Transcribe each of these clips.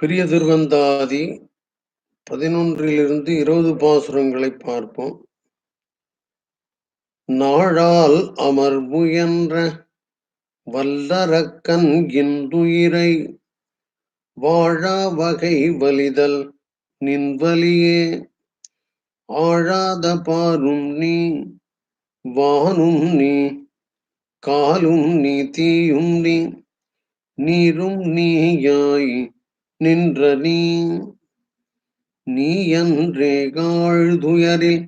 பெரிய திருவந்தாதி பதினொன்றிலிருந்து இருபது பாசுரங்களை பார்ப்போம். நாழால் அமர்முயன்ற வல்லரக்கன் இந்துயிரை வாழா வகை வலிதல் நின்வலியே. ஆழாத பாரும் நீ வானும் நீ காலும் நீ தீயும் நீ நீரும் நீயாய் நின்ற நீ நீ என்றே காழ்துயரில்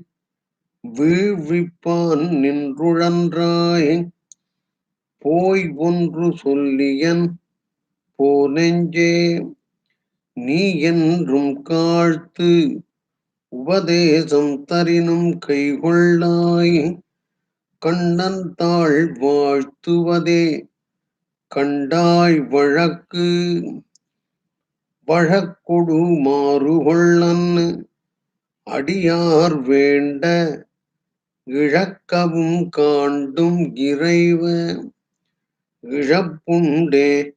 வீழ்விப்பான் நின்றுழன்றாய். போய் ஒன்று சொல்லியன் போனெஞ்சே நீ என்றும் காழ்த்து உபதேசம் தரினும் கைகொள்ளாய். கண்ணன் தாழ் வாழ்த்துவதே கண்டாய் வழக்கு வழக்கொடு மாறுகொள்ளன் அடியார் வேண்ட இழக்கவும் காண்டும் இறைவ இழப்புண்டே.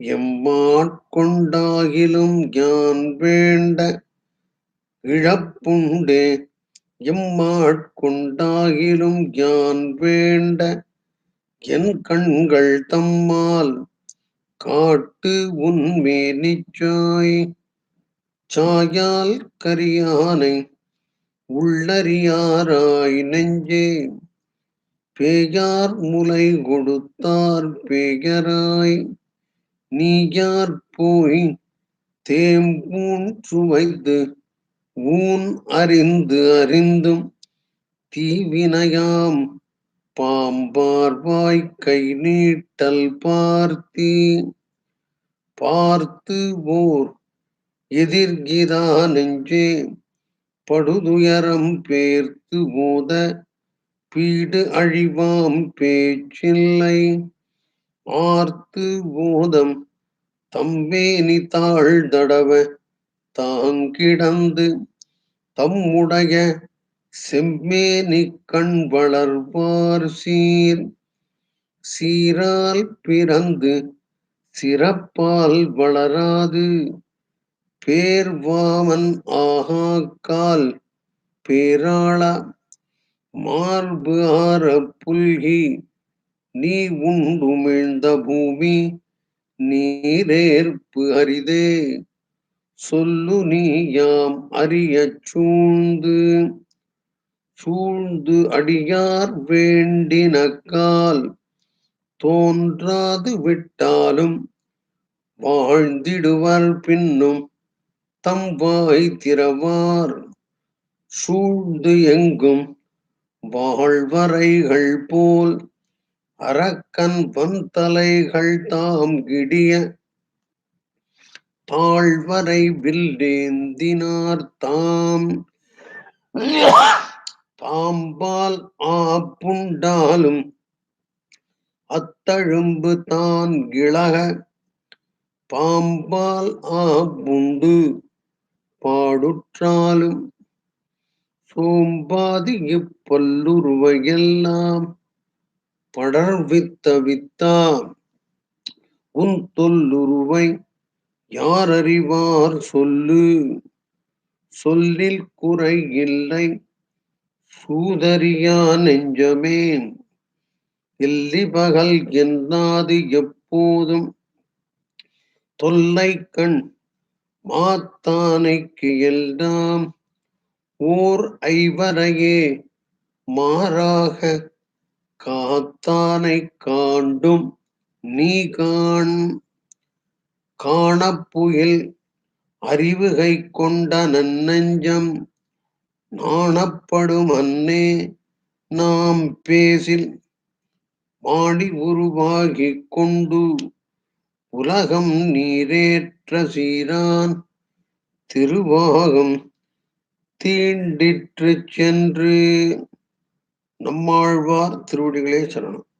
எம்மாட்கொண்டாகிலும் யான் வேண்ட இழப்புண்டே. எம்மாட்கொண்டாகிலும் யான் வேண்ட என் கண்கள் தம்மால் காட்டு உன்மே நிச்சாய் சாயால் கரியானை உள்ளறியாராய் நெஞ்சே. பேயார் முலை கொடுத்தார் பேயராய். நீயார் போய் தேம்பூன் சுவைத்து ஊன் அறிந்து அறிந்தும் தீவினையாம் பாம்பார்வாய் கை நீட்டல் பார்த்தீ பார்த்து ஓர் எதிர்கிறா நெஞ்சே படுதுயரம் பேர்த்து மோத பீடு அழிவாம் பேச்சில்லை ஆர்த்து போதம் தம்பேனி தாழ் தடவ தாங்கிடந்து தம்முடைய செம்மேனி கண் வளர்வார் சீர். சீரால் பிறந்து சிறப்பால் வளராது. பேர்வாமன் ஆகாக்கால் பேராள மார்பு ஆற புல்கி. நீ உண்டுமிழ்ந்த பூமி நீரேற்பு அரிதே. சொல்லு நீ யாம் அறிய சூழ்ந்து. சூழ்ந்து அடியார் வேண்டினக்கால் தோன்றாது விட்டாலும் வாழ்ந்திடுவர் பின்னும் தம் வாய் திறவார். சூழ்ந்து எங்கும் வாழ்வரைகள் போல் அரக்கன் வந்தலைகள் தாம் கிடிய தாழ்வரை வில்லேந்தினார் தாம். பாம்பால் ஆப்புண்டாலும் அத்தழும்பு தான் இழக பாம்பால் ஆப்புண்டு பாடுற்றாலும் சோம்பாதி இப்பல்லுருவையெல்லாம் படர்வித்த வித்தா உன் தொல்லுருவை யார் அறிவார் சொல்லு? சொல்லில் குறை இல்லை. சூதரியா நெஞ்சமேன். எல்லி பகல் என்னாது எப்போதும். தொல்லை கண் மாத்தானைக்கு எல்லாம். ஓர் ஐவரையே மாறாக காத்தானை காண்டும் நீ காண் காணப்புயில் அறிவுகை கொண்ட நன்னஞ்சம். நாணப்படும் அன்னே நாம் பேசில் மாடி உருவாகிக் கொண்டு உலகம் நீரேற்ற சீரான். திருவாகம் தீண்டிற்று சென்று நம்மாழ்வார் திருவடிகளே சரணம்.